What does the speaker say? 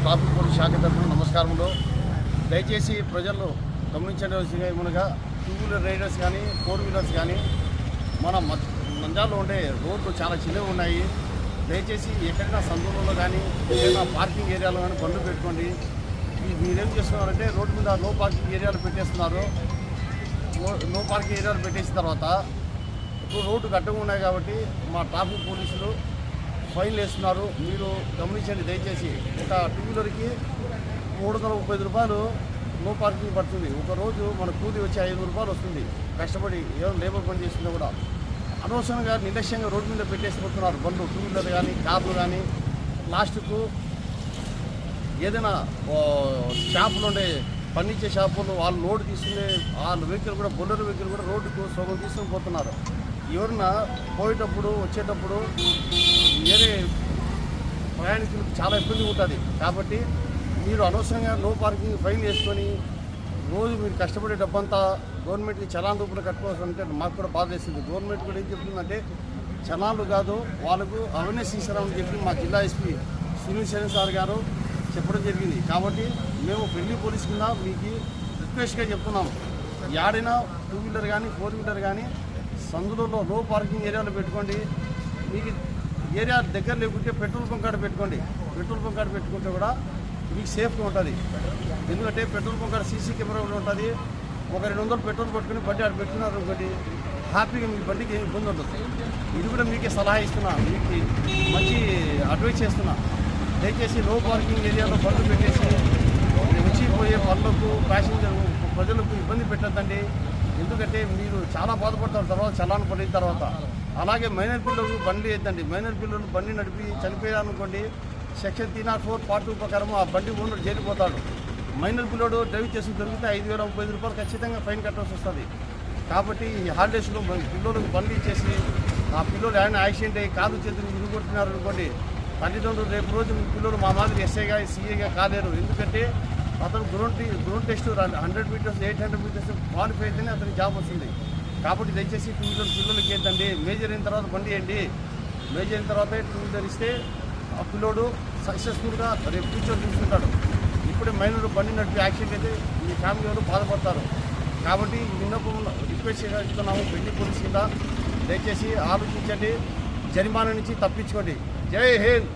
Traffic police శాఖ తరఫున నమస్కారములు. దయచేసి ప్రజలు గమనించవలసిన ఏమనగా టూ వీలర్ రైడర్స్ కానీ ఫోర్ వీలర్స్ కానీ మన మంజాల్లో ఉండే రోడ్లు చాలా చిన్నవి ఉన్నాయి. దయచేసి ఎక్కడైనా సందులలో కానీ ఏదైనా పార్కింగ్ ఏరియాలో కానీ బండ్లు పెట్టుకోండి. మీరేం చేస్తున్నారంటే రోడ్డు మీద నో పార్కింగ్ ఏరియాలు పెట్టేస్తున్నారు. నో- పార్కింగ్ ఏరియాలు పెట్టేసిన తర్వాత ఇప్పుడు రోడ్డు గడ్డగా ఉన్నాయి కాబట్టి మా ట్రాఫిక్ పోలీసులు ఫైన్లు వేస్తున్నారు. మీరు గమనించండి దయచేసి. ఒక టూ వీలర్కి మూడు వందల ముప్పై రూపాయలు నో పార్కింగ్ పడుతుంది. ఒకరోజు మన కూలి వచ్చి ఐదు రూపాయలు వస్తుంది. కష్టపడి ఏదో లేబర్ పని చేస్తుందో కూడా. అనవసరంగా నిర్లక్ష్యంగా రోడ్డు మీద పెట్టేసిపోతున్నారు బండ్లు టూ వీలర్ కానీ కార్లు కానీ లాస్ట్కు ఏదైనా షాపులు ఉండే ఫర్నిచర్ షాపులు వాళ్ళు లోడ్ తీసుకునే వాళ్ళ వెహికల్ కూడా బొల్లర్ వెహికల్ కూడా రోడ్డుకు సగం తీసుకుని పోతున్నారు. ఎవరన్నా పోయేటప్పుడు వచ్చేటప్పుడు వేరే ప్రయాణికులకు చాలా ఇబ్బంది ఉంటుంది. కాబట్టి మీరు అనవసరంగా నో పార్కింగ్ ఫైన్ వేసుకొని రోజు మీరు కష్టపడే డబ్బంతా గవర్నమెంట్కి చలాన్ రూపంలో కట్టుకోవాల్సి అంటే మాకు కూడా బాధ వేస్తుంది గవర్నమెంట్ కూడా ఏం చెప్తుందంటే చలాన్లు కాదు వాళ్ళకు అవేర్నెస్ ఇస్తారని చెప్పి మా జిల్లా ఎస్పీ సునీల్ శరణ్ సార్ గారు చెప్పడం జరిగింది. కాబట్టి మేము పెళ్ళి పోలీస్ కింద మీకు రిక్వెస్ట్గా చెప్తున్నాం. యాడైనా టూ వీలర్ కానీ ఫోర్ వీలర్ కానీ సందులలో లో పార్కింగ్ ఏరియాలో పెట్టుకోండి. మీకు ఏరియా దగ్గర లేకుంటే పెట్రోల్ బంక్ కాడ పెట్టుకోండి. పెట్రోల్ బంక్ కాడ పెట్టుకుంటే కూడా మీకు సేఫ్గా ఉంటుంది. ఎందుకంటే పెట్రోల్ బంక్ కాడ సీసీ కెమెరా కూడా ఉంటుంది. ఒక రెండు వందలు పెట్రోల్ పట్టుకుని బండి ఆడ పెట్టుకున్నారు ఒకటి హ్యాపీగా మీ బండికి ఇబ్బంది ఉండదు. ఇది కూడా మీకే సలహా ఇస్తున్నా. మీకు మంచి అడ్వైస్ చేస్తున్నా. దయచేసి లో పార్కింగ్ ఏరియాలో బండ్లు పెట్టేసి వచ్చి పోయే పనులకు ప్యాసింజర్ ప్రజలకు ఇబ్బంది పెట్టద్దండి. ఎందుకంటే మీరు చాలా బాధపడతారు. తర్వాత చలాన్ పడిన తర్వాత. అలాగే మైనర్ పిల్లలు బండి వేద్దండి మైనర్ పిల్లలు బండి నడిపి చనిపోయారనుకోండి section three naught four part two ప్రకారం ఆ బండి ఓనర్ చేరిపోతాడు మైనర్ పిల్లడు డ్రైవ్ చేసి దొరికితే ఐదు వేల ముప్పై ఐదు రూపాయలు ఖచ్చితంగా ఫైన్ కట్టాల్సి వస్తుంది. కాబట్టి ఈ హాలిడేస్లో పిల్లలకు బండి ఇచ్చేసి ఆ పిల్లలు ఏమైనా యాక్సిడెంట్ అయ్యి కాదు చేతులు విరుగుతున్నారు అనుకోండి తల్లిదండ్రులు రేపు రోజు పిల్లలు మా మాదిరి ఎస్ఐగా సీఏగా కాలేరు. ఎందుకంటే అతను ground ground test hundred metres eight hundred metres qualify అయితేనే అతనికి జాబ్ వస్తుంది. కాబట్టి దయచేసి టూ వీలర్ పిల్లలకి ఏంటండి? మేజర్ అయిన తర్వాత బండి వేయండి. మేజర్ అయిన తర్వాతే టూ వీలర్ ఇస్తే ఆ పిల్లోడు సక్సెస్ఫుల్గా రేపు ఫ్యూచర్ చూసుకుంటాడు. ఇప్పుడే మైనర్ బండి నడిపి యాక్సిడెంట్ అయితే మీ ఫ్యామిలీ వాళ్ళు బాధపడతారు. కాబట్టి విన్నపం రిక్వెస్ట్ చేస్తున్నాము పెళ్ళి పోలీస్ కింద. దయచేసి ఆలోచించండి. జరిమానా నుంచి తప్పించుకోండి. జై హింద్!